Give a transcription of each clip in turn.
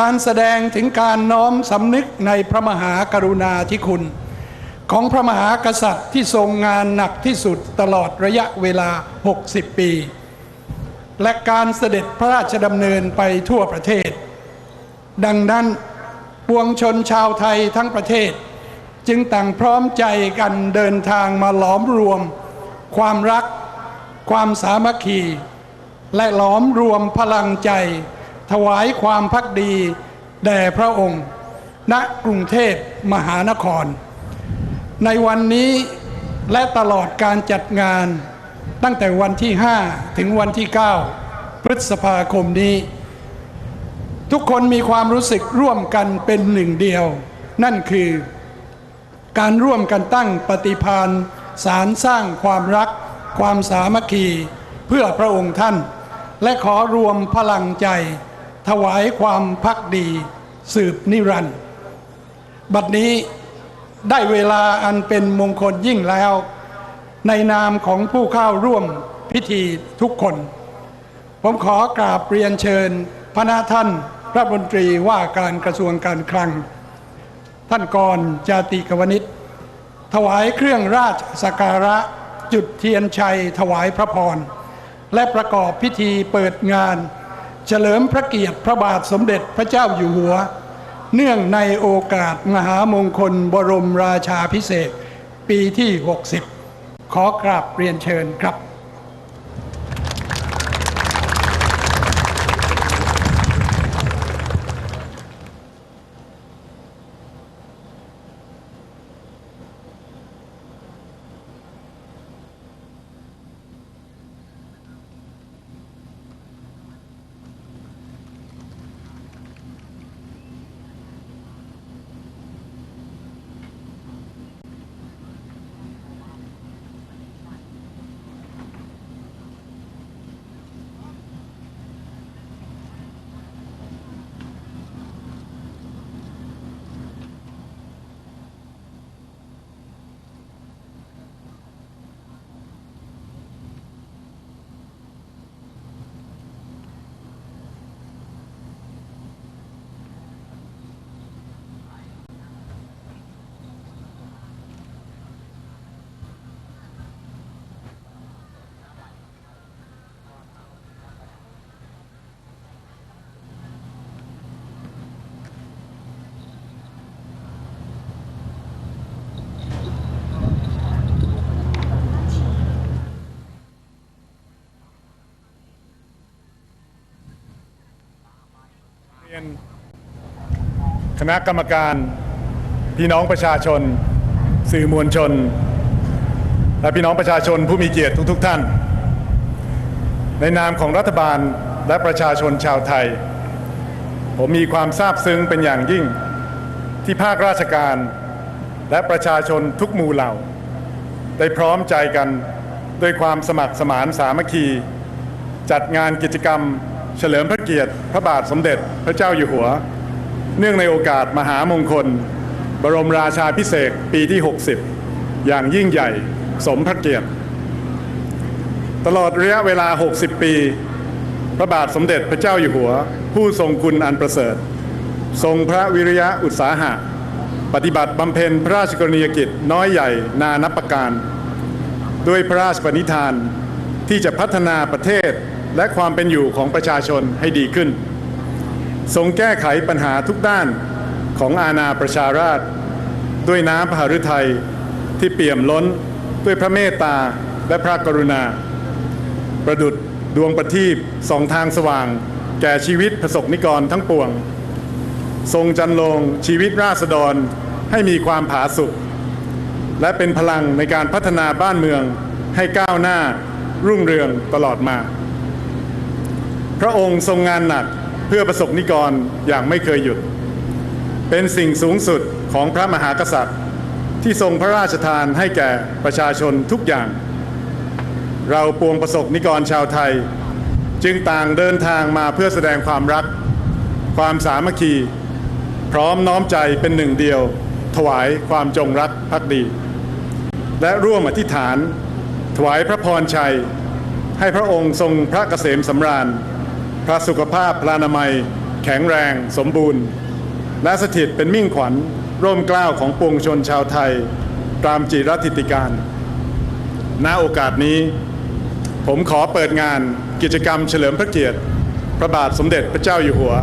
การแสดงถึงการน้อมสำนึกในพระมหากรุณาธิคุณ ของพระมหากษัตริย์ที่ทรงงานหนักที่สุดตลอดระยะเวลา 60 ปี และการเสด็จพระราชดำเนินไปทั่วประเทศ ดังนั้นปวงชนชาวไทยทั้งประเทศ จึงต่างพร้อมใจกันเดินทางมาหลอมรวม ความรัก ความสามัคคี และหลอมรวมพลังใจ ถวายความพักดีแด่พระองค์ ณกรุงเทพมหานคร ในวันนี้และตลอดการจัดงานตั้งแต่วันที่ 5 ถึงวันที่ 9 พฤษภาคมนี้ ทุกคนมีความรู้สึกร่วมกันเป็นหนึ่งเดียว นั่นคือ การร่วมกันตั้งปฏิพานสารสร้างความรัก ความสามัคคี เพื่อพระองค์ท่าน และขอรวมพลังใจ ถวายความพักดีสืบนิรันดร์บัดนี้ได้เวลาอันเป็นมงคลยิ่งแล้ว ในนามของผู้เข้าร่วมพิธีทุกคน ผมขอกราบเรียนเชิญ พระนาท่านรัฐมนตรีว่าการกระทรวงการคลัง ท่านกรจาติกวนิชถวายเครื่องราชสักการะจุดเทียนชัยถวายพระพร และประกอบพิธีเปิดงาน เฉลิมพระเกียรติพระบาทสมเด็จพระเจ้าอยู่หัว เนื่องในโอกาสมหามงคลบรมราชาพิเศษปีที่ 60 ขอกราบเรียนเชิญครับ เรียนคณะกรรมการพี่น้องประชาชน สื่อมวลชน และพี่น้องประชาชนผู้มีเกียรติทุกๆท่าน ในนามของรัฐบาลและประชาชนชาวไทย ผมมีความซาบซึ้งเป็นอย่างยิ่งที่ภาคราชการ และประชาชนทุกหมู่เหล่า ได้พร้อมใจกันด้วยความสมัครสมานสามัคคี จัดงานกิจกรรม เฉลิมพระเกียรติ พระบาทสมเด็จพระเจ้าอยู่หัว เนื่องในโอกาสมหามงคล บรมราชาพิเศษปีที่ 60 อย่างยิ่งใหญ่สมพระเกียรติ ตลอดระยะเวลา 60 ปี พระบาทสมเด็จพระเจ้าอยู่หัว ผู้ทรงคุณอันประเสริฐ ทรงพระวิริยะอุตสาหะ ปฏิบัติบำเพ็ญพระราชกรณียกิจน้อยใหญ่นานับประการ ด้วยพระราชปณิธานที่จะพัฒนาประเทศ และความเป็นอยู่ของประชาชนให้ดีขึ้น ทรงแก้ไขปัญหาทุกด้านของอาณาประชาราช ด้วยน้ำพระฤทัยที่เปี่ยมล้นด้วยพระเมตตาและพระกรุณา ประดุดดวงประทีปสองทางสว่าง แก่ชีวิตประสบนิกรทั้งปวง ทรงจันลงชีวิตราษฎรให้มีความผาสุกและเป็นพลังในการพัฒนาบ้านเมืองให้ก้าวหน้ารุ่งเรืองตลอดมา พระองค์ทรงงานหนักเพื่อประสบนิกรอย่างไม่เคยหยุด เป็นสิ่งสูงสุดของพระมหากษัตริย์ ที่ทรงพระราชทานให้แก่ประชาชนทุกอย่าง เราปวงประสบนิกรชาวไทย จึงต่างเดินทางมาเพื่อแสดงความรัก ความสามัคคี พร้อมน้อมใจเป็นหนึ่งเดียว ถวายความจงรักภักดี และร่วมอธิษฐาน ถวายพระพรชัย ให้พระองค์ทรงพระเกษมสำราญ พระสุขภาพพลานามัย แข็งแรง สมบูรณ์ และสถิตเป็นมิ่งขวัญ ร่มเกล้าวของปวงชนชาวไทย ตามจิรติติการ ณโอกาสนี้ ผมขอเปิดงานกิจกรรมเฉลิมพระเกียรติ พระบาทสมเด็จพระเจ้าอยู่หัว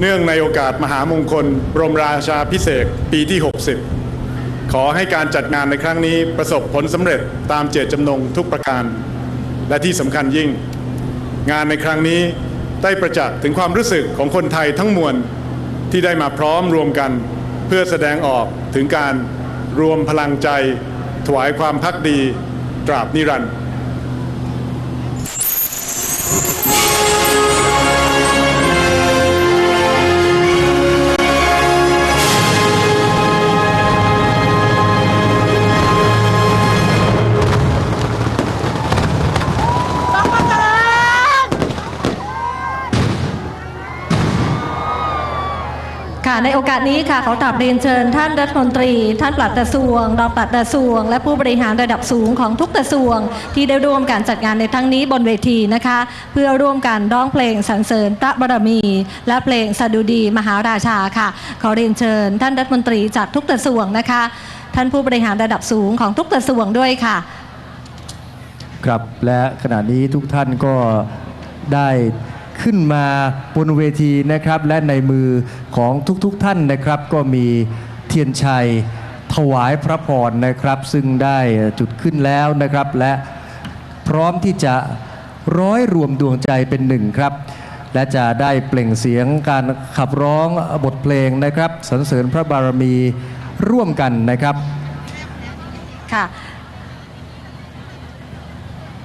เนื่องในโอกาสมหามงคล บรมราชาพิเศษปีที่ 60 ขอให้การจัดงานในครั้งนี้ประสบผลสำเร็จตามเจตจำนงทุกประการ และที่สำคัญยิ่ง งานในครั้งนี้ได้ประจักษ์ถึงความรู้สึกของคนไทยทั้งมวลที่ได้มาพร้อมรวมกัน เพื่อแสดงออกถึงการรวมพลังใจ ถวายความพักดี ตราบนิรันดร์ ค่ะในโอกาสนี้ค่ะขอกราบเรียนเชิญ ท่านรัฐมนตรี ท่านปลัดกระทรวง รองปลัดกระทรวง และผู้บริหารระดับสูงของทุกกระทรวง ที่ได้ร่วมการจัดงานในครั้งนี้บนเวทีนะคะ เพื่อร่วมกันร้องเพลงสรรเสริญพระบารมี และเพลงสดุดีมหาราชาค่ะ ขอเรียนเชิญ ท่านรัฐมนตรีจากทุกกระทรวงนะคะ ท่านผู้บริหารระดับสูงของทุกกระทรวงด้วยค่ะ ครับและขณะนี้ทุกท่านก็ได้ ขึ้นมาบนเวทีนะครับ และในมือของทุกๆทท่านนะครับ ก็มีเทียนชัยถวายพระพรนะครับ ซึ่งได้จุดขึ้นแล้วนะครับ และพร้อมที่จะร้อยรวมดวงใจเป็นหนึ่งครับ และจะได้เปล่งเสียงการขับร้องบทเพลงนะครับสรรเสริญพระบารมีร่วมกันนะครับค่ะ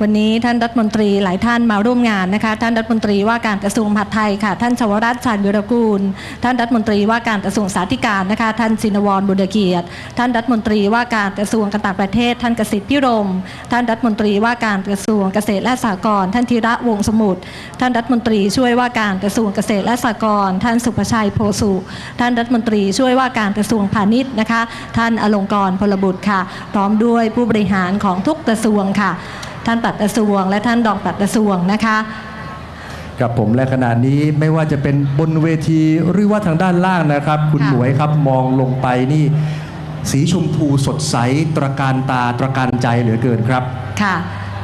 วันนี้ท่านรัฐมนตรีหลายท่านมาร่วมงานนะคะ ท่านรัฐมนตรีว่าการกระทรวงมหาดไทยค่ะ ท่านชวรัตน์ชาญวิรกูล ท่านรัฐมนตรีว่าการกระทรวงสาธารณสุขนะคะ ท่านชินวรบุญเกียรติ ท่านรัฐมนตรีว่าการกระทรวงการต่างประเทศ ท่านกสิทธิ์พิรม ท่านรัฐมนตรีว่าการกระทรวงเกษตรและสหกรณ์ ท่านธีระวงศ์สมุทร ท่านรัฐมนตรีช่วยว่าการกระทรวงเกษตรและสหกรณ์ ท่านสุภชัยโพสุท่านรัฐมนตรีช่วยว่าการกระทรวงพาณิชย์นะคะ ท่านอลงกรณ์พลบุตรค่ะ พร้อมด้วยผู้บริหารของทุกกระทรวงค่ะ ท่านปลัดกระทรวง และท่านรองปลัดกระทรวงนะคะกับผมและขณะนี้ไม่ว่าจะเป็นบนเวทีหรือว่าทางด้านล่างนะครับ คุณค่ะหมวยครับมองลงไปนี่ สีชมพูสดใสตระการตาตระการใจเหลือเกินครับค่ะ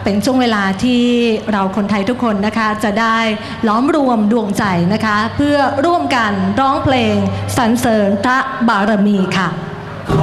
เป็นช่วงเวลาที่เราคนไทยทุกคนนะคะ จะได้ล้อมรวมดวงใจนะคะ เพื่อร่วมกันร้องเพลงสรรเสริญพระบารมีค่ะข